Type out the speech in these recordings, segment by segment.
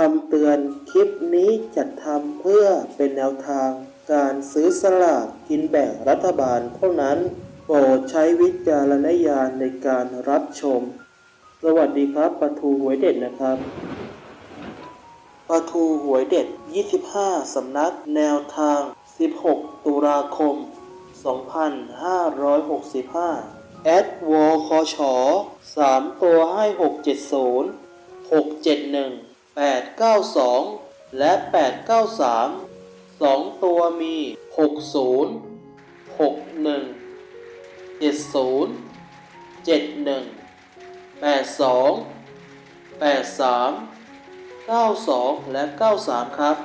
คำเตือนคลิปนี้จัดทำเพื่อเป็นแนวทาง การซื้อสลากกินแบ่งรัฐบาลเท่านั้น โปรดใช้วิจารณญาณในการรับชม สวัสดีครับปะทูหวยเด็ดนะครับปะทูหวยเด็ด 25 สำนักแนวทาง 16 ตุลาคม 2565 แอดวอคอชอ3 ตัวให้ 670 671 892 และ 893 2 ตัวมี 60 61 70 71 82 83 92 และ 93 ครับ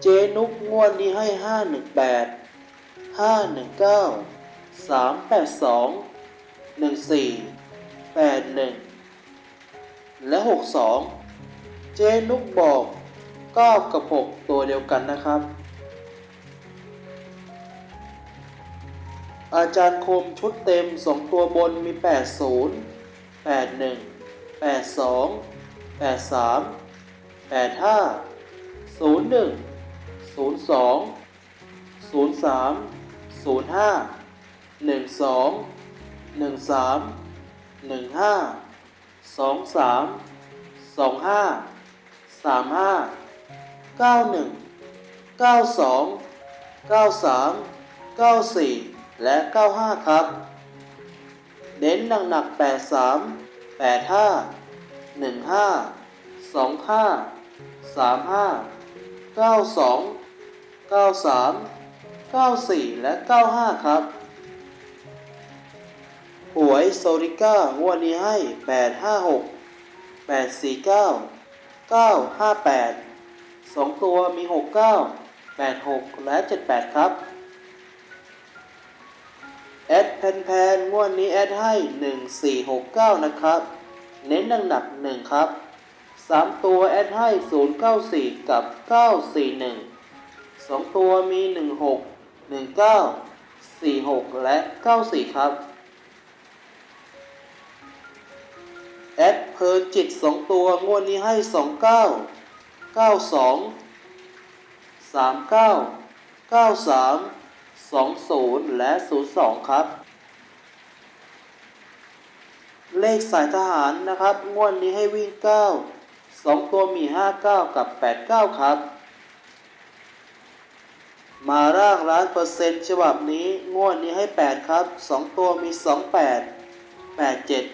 เจนุกงวดนี้ให้ 518 519 382 14 81 และ 62 เจนุกบอก 9 กับ 6 ตัวเดียวกันนะครับ อาจารย์คมชุดเต็ม 2 ตัวบนมี 80 81 82 83 85 01 02 03 05 12 13 15 23 25 35 91 92 93 94และ95ครับ เน้นหนักๆ83 85 15 25 35 92 93 94และ95ครับ หวยโซริก้างวดนี้ให้ 856 849 958 2 ตัวมี 69 86 และ 78 ครับ แอดแพนแพนงวดนี้แอดให้ 1469 นะครับ เน้นหนักๆ1ครับ 3 ตัวแอดให้ 094 กับ 941 2 ตัวมี 16 19 46 และ 94 ครับ เพลินจิตสองตัว งวดนี้ให้สองเก้าเก้าสองสามเก้าเก้าสามสองศูนย์และศูนย์สองครับ เลขสายทหารนะครับ งวดนี้ให้วิ่งเก้าสองตัวมีห้าเก้ากับแปดเก้าครับ มาร่างล้านเปอร์เซ็นต์ฉบับนี้ งวดนี้ให้แปดครับสองตัวมีสองแปดแปดเจ็ด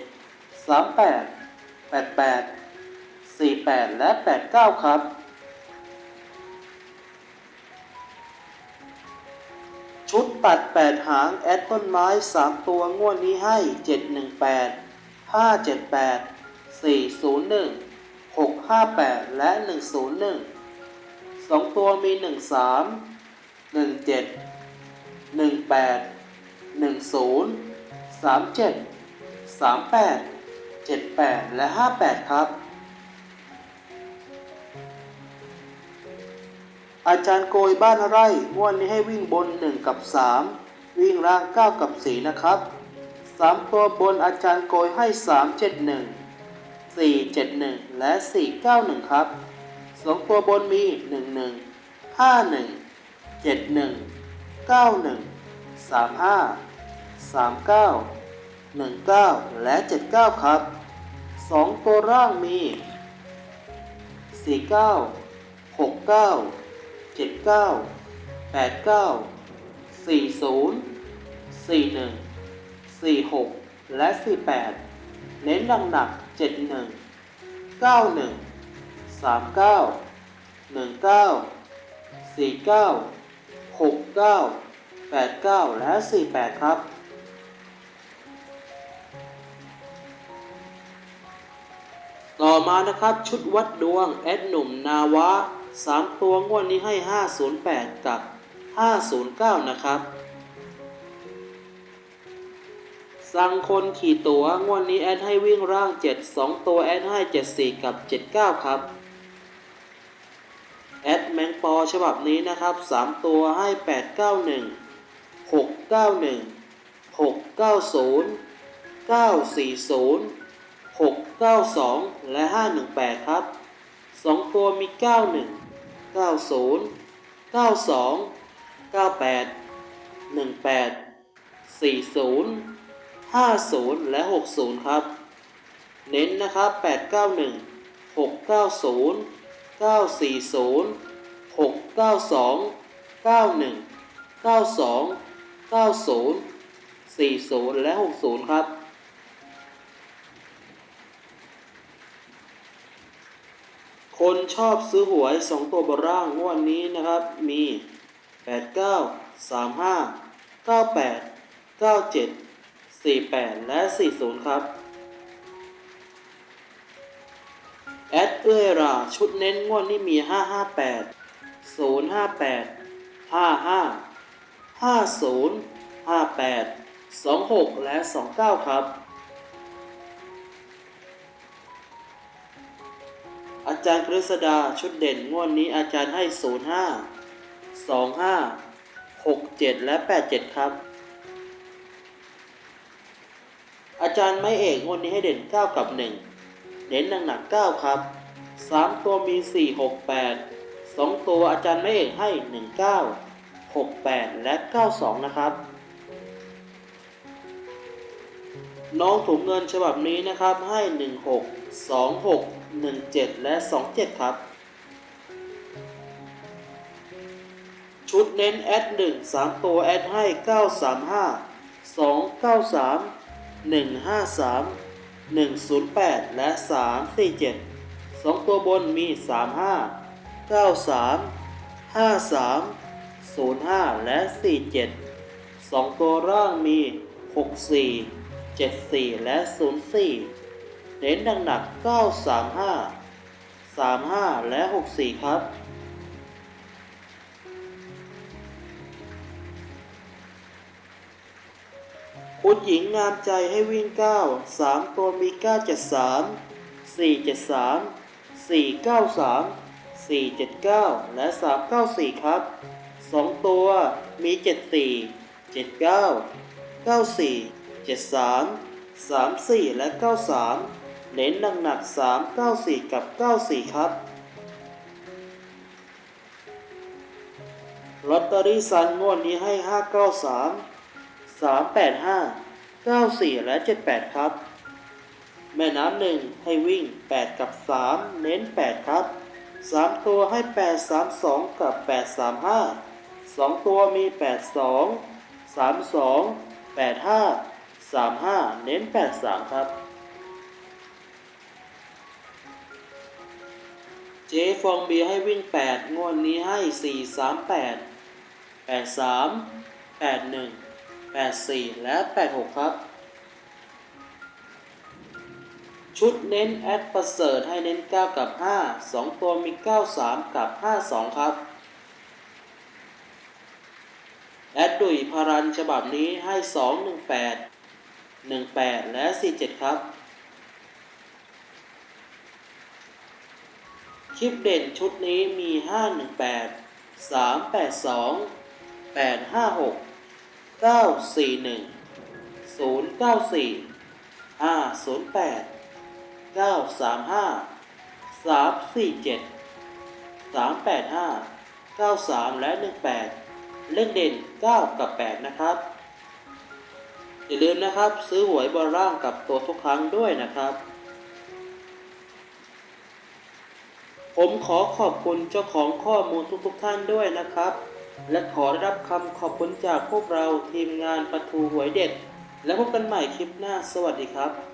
สามแปด 88 48 และ 89 ครับ ชุดตัด 8 หาง แอดต้นไม้ 3 ตัวงวดนี้ให้ 718 578 401 658 และ 101 2 ตัวมี 13 17 18 10 37 38 78 และ 58 ครับ อาจารย์โกยบ้านไร่งวดนี้ให้วิ่งบน 1 กับ 3 วิ่งล่าง 9 กับ 4 นะครับ 3 ตัวบนอาจารย์โกยให้ 3 7 1 4 7 1 และ 4 9 1 ครับ 2 ตัวบนมี 1 1 5 1 7 1 91 35 39 19 และ 79 ครับ 2 ตัวร่างมี 4 9 6 9 7 9 8 9 4 0 4 1 4 6 และ 48 เน้นหนักหนัก 7 1 9 1 3 9 1 9 4 9 6 9 8 9 และ 48 ครับ มานะครับชุดวัดดวง แอดหนุ่มนาวะ 3 ตัวงวดนี้ให้ 508 กับ 509 นะครับ สั่งคนขี่ตัวงวดนี้แอดให้วิ่งร่าง 7 2 ตัวแอดให้ 74 กับ 79 ครับ แอดแมงปอฉบับนี้นะครับ 3 ตัวให้ 891 691 690 940 692 และ 518 ครับ 2 ตัวมี 91 90 92 98 18 40 50 และ 60 ครับ เน้นนะครับ 891 690 940 692 91 92 90 40 และ 60 ครับ คนชอบซื้อหวย2ตัวบนร่างงวดนี้นะครับ มี 89 35 98 97 48 และ 40 ครับ แอดเอื้อราชุดเน้นงวดนี้มี 558 058 55 50 58 26 และ 29 ครับ อาจารย์กฤษดาชุดเด่นงวดนี้อาจารย์ให้ 05 25 67 และ 87 ครับ อาจารย์ไม่เอกงวดนี้ให้เด่น 9 กับ 1 เน้นหนักๆ9 ครับ 3 ตัวมี 4 6 8 2 ตัวอาจารย์ไม่เอกให้ 19 68 และ 92 นะครับ น้องถุงเงินฉบับนี้นะครับ ให้ 16 26 17 และ 27 ครับ ชุดเน้นแอด1 3 ตัวแอดให้ 935 293 153 108 และ 347 2 ตัวบนมี 35 93 53 05 และ 47 2 ตัวร่างมี 64 74 และ 04 เน้นหนักๆ935 35 และ 64 ครับคุณหญิงงามใจให้วิ่ง 9 3 ตัวมี 973 473 493 479 และ 394 ครับ 2 ตัวมี 74 79 94 73 34 และ 93 เน้นหนักๆ3 94 กับ 94 ครับลอตเตอรี่ซันงวดนี้ให้ 593 385 94 และ 78 ครับ แม่น้ำหนึ่งให้วิ่ง 8 กับ 3 เน้น 8 ครับ 3 ตัวให้ 8 3 2 กับ 8 3 5 2 ตัวมี 8 2 3 2 8 5 3 5 เน้น 8 3 ครับ เจฟองเบียให้วิ่ง 8 งวดนี้ให้ 4 3 8 8 3 8 1 8 4 และ 8 6 ครับ ชุดเน้นแอดประเสริฐให้เน้น 9 กับ 5 2 ตัวมี 9 3 กับ 5 2 ครับแอดดุยพารันฉบับนี้ให้ 2 1 8 และ 4 7 ครับ คลิปเด่นชุดนี้มี 518 382 856 941 094 508 935 347 385 93 และ 18 เลขเด่น 9 กับ 8 นะครับ อย่าลืมนะครับ ซื้อหวยบนร่างกับตัวทุกครั้งด้วยนะครับ ผมขอขอบคุณเจ้าของข้อมูลทุกๆทท่านด้วยนะครับ และขอได้รับคำขอบคุณจากพวกเราทีมงานประทูหวยเด็ด และพบกันใหม่คลิปหน้าสวัสดีครับ